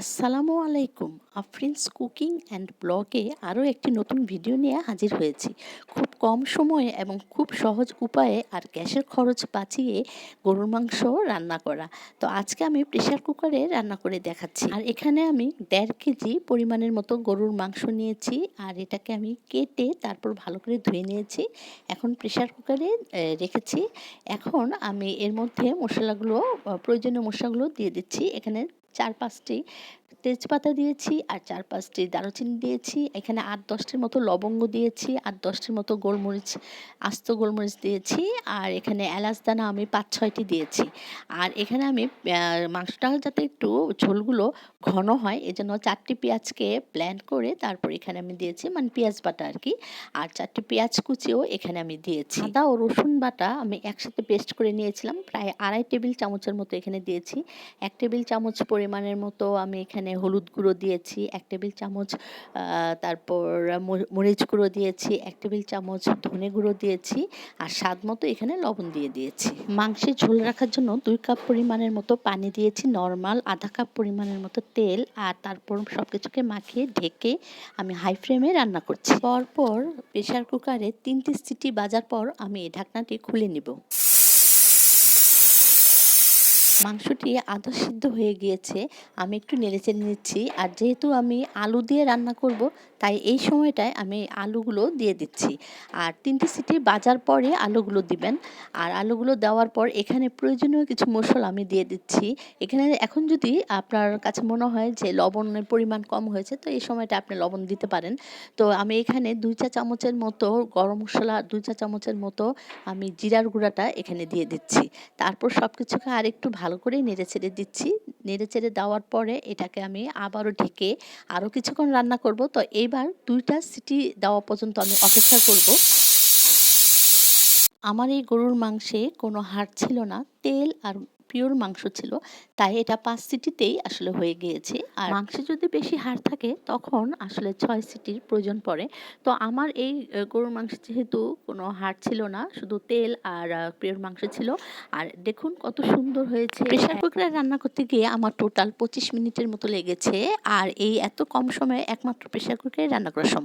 আসসালামু আলাইকুম। আফরিন্স cooking and ব্লগে আরও একটি নতুন ভিডিও নিয়ে হাজির হয়েছি। খুব কম সময়ে এবং খুব সহজ উপায়ে আর গ্যাসের খরচ বাঁচিয়ে গরুর মাংস রান্না করা। তো আজকে আমি প্রেশার কুকারে রান্না করে দেখাচ্ছি। আর এখানে আমি দেড় কেজি পরিমাণের মতো গরুর মাংস নিয়েছি আর এটাকে আমি কেটে তারপর ভালো করে ধুয়ে নিয়েছি। এখন প্রেশার কুকারে রেখেছি। এখন আমি এর মধ্যে মশলাগুলো, প্রয়োজনীয় মশলাগুলো দিয়ে দিচ্ছি। এখানে চার পাঁচটি। তেজপাতা দিয়েছি আর চার পাঁচটি দারুচিনি দিয়েছি। এখানে আট দশটির মতো লবঙ্গ দিয়েছি, আট দশটির মতো গোলমরিচ, আস্ত গোলমরিচ দিয়েছি আর এখানে এলাচ দানা আমি পাঁচ ছয়টি দিয়েছি। আর এখানে আমি মাংসটা যাতে একটু ঝোলগুলো ঘন হয়, এজন্য চারটি পেঁয়াজকে ব্ল্যান্ড করে তারপর এখানে আমি দিয়েছি মানে পেঁয়াজ বাটা আর কি আর চারটি পেঁয়াজ কুচিও এখানে আমি দিয়েছি। আদা ও রসুন বাটা আমি একসাথে পেস্ট করে নিয়েছিলাম, প্রায় আড়াই টেবিল চামচের মতো এখানে দিয়েছি। এক টেবিল চামচ পরিমাণের মতো আমি এখানে হলুদ গুঁড়ো দিয়েছি, এক টেবিল চামচ তারপর মরিচ গুঁড়ো দিয়েছি, এক টেবিল চামচ ধনে গুঁড়ো দিয়েছি আর স্বাদ মতো এখানে লবণ দিয়ে দিয়েছি। মাংসে ঝোল রাখার জন্য দুই কাপ পরিমাণের মতো পানি দিয়েছি, নর্মাল আধা কাপ পরিমাণের মতো তেল আর তারপর সব কিছুকে মাখিয়ে ঢেকে আমি হাই ফ্লেমে রান্না করছি। পরপর প্রেশার কুকারে তিনটি সিটি বাজার পর আমি এই ঢাকনাটি খুলে নিব। মাংসটি আধা সিদ্ধ হয়ে গিয়েছে, আমি একটু নেড়েচেড়ে নিচ্ছি। আর যেহেতু আমি আলু দিয়ে রান্না করব, তাই এই সময়টায় আমি আলুগুলো দিয়ে দিচ্ছি। আর তিনটি সিটি বাজার পরে আলুগুলো দিবেন। আর আলুগুলো দেওয়ার পর এখানে প্রয়োজনীয় কিছু মশলা আমি দিয়ে দিচ্ছি। এখানে এখন যদি আপনার কাছে মনে হয় যে লবণের পরিমাণ কম হয়েছে, তো এই সময়টা আপনি লবণ দিতে পারেন। তো আমি এখানে দুই চা চামচের মতো গরম মশলা, দুই চা চামচের মতো আমি জিরার গুঁড়াটা এখানে দিয়ে দিচ্ছি। তারপর সব কিছুকে আর একটু ভালো করে নেড়ে ছেড়ে দিচ্ছি। নেড়ে ছেড়ে দেওয়ার পরে এটাকে আমি আবারও ঢেকে আরও কিছুক্ষণ রান্না করব। তো এইবার দুইটা সিটি দেওয়া পর্যন্ত আমি অপেক্ষা করব। আমার এই গরুর মাংসে কোনো হাড় ছিল না। তেল আর পিওর মাংস ছিল তাই এটা পাঁচ সিটিতেই আসলে হয়ে গিয়েছে। আর মাংসে যদি বেশি হাড় থাকে তখন আসলে ছয় সিটির প্রয়োজন পড়ে। তো আমার এই গরুর মাংস যেহেতু কোনো হাড় ছিল না শুধু তেল আর পিওর মাংস ছিল। আর দেখুন কত সুন্দর হয়েছে। প্রেশার কুকারে রান্না করতে গিয়ে আমার টোটাল পঁচিশ মিনিটের মতো লেগেছে। আর এই এত কম সময়ে একমাত্র প্রেশার কুকারে রান্না করা সম্ভব।